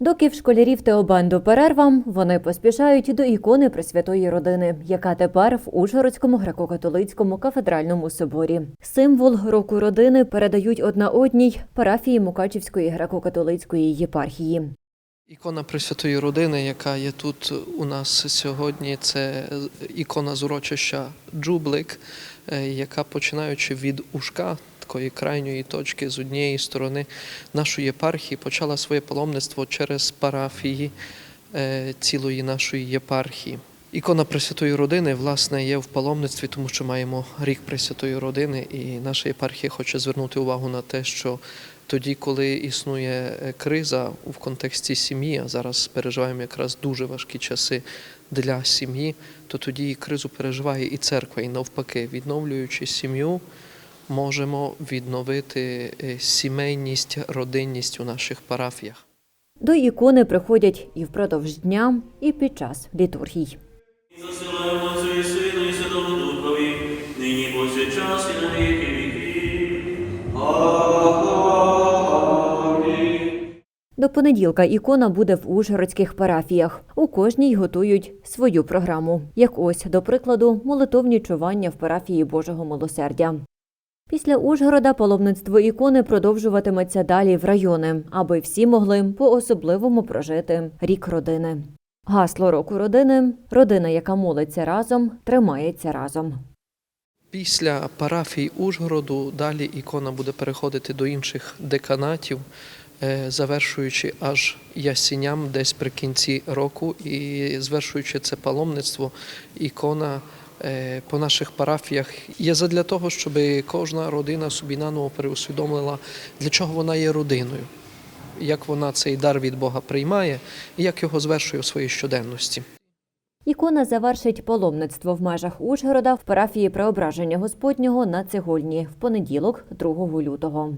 Доки в школярів Теобанду перерва, вони поспішають до ікони Пресвятої Родини, яка тепер в Ужгородському греко-католицькому кафедральному соборі. Символ року родини передають одна одній парафії Мукачівської греко-католицької єпархії. Ікона Пресвятої Родини, яка є тут у нас сьогодні, це ікона з урочища Джублик, е, яка починаючи від ушка, такої крайньої точки з однієї сторони нашої єпархії, почала своє паломництво через парафії е, цілої нашої єпархії. Ікона Пресвятої Родини, власне, є в паломництві, тому що маємо рік Пресвятої Родини, і наша єпархія хоче звернути увагу на те, що тоді, коли існує е, криза в контексті сім'ї, а зараз переживаємо якраз дуже важкі часи для сім'ї, то тоді кризу переживає і церква, і навпаки, відновлюючи сім'ю, можемо відновити е, сімейність, родинність у наших парафіях. До ікони приходять і впродовж дня, і під час літургій. Засилаємо і Сину і Святому Духові, нині повсякчас і на віки віків. До понеділка ікона буде в ужгородських парафіях. У кожній готують свою програму. Як ось, до прикладу, молитовні чування в парафії Божого милосердя. Після Ужгорода паломництво ікони продовжуватиметься далі в райони, аби всі могли по-особливому прожити рік родини. Гасло року родини родина, яка молиться разом, тримається разом. Після парафії Ужгороду далі ікона буде переходити до інших деканатів, е, завершуючи аж ясіням десь при кінці року і звершуючи це паломництво, ікона по наших парафіях є задля того, щоб кожна родина собі наново переусвідомила, для чого вона є родиною, як вона цей дар від Бога приймає і як його звершує у своїй щоденності. Ікона завершить паломництво в межах Ужгорода в парафії Преображення Господнього на Цегольні в понеділок, 2 лютого.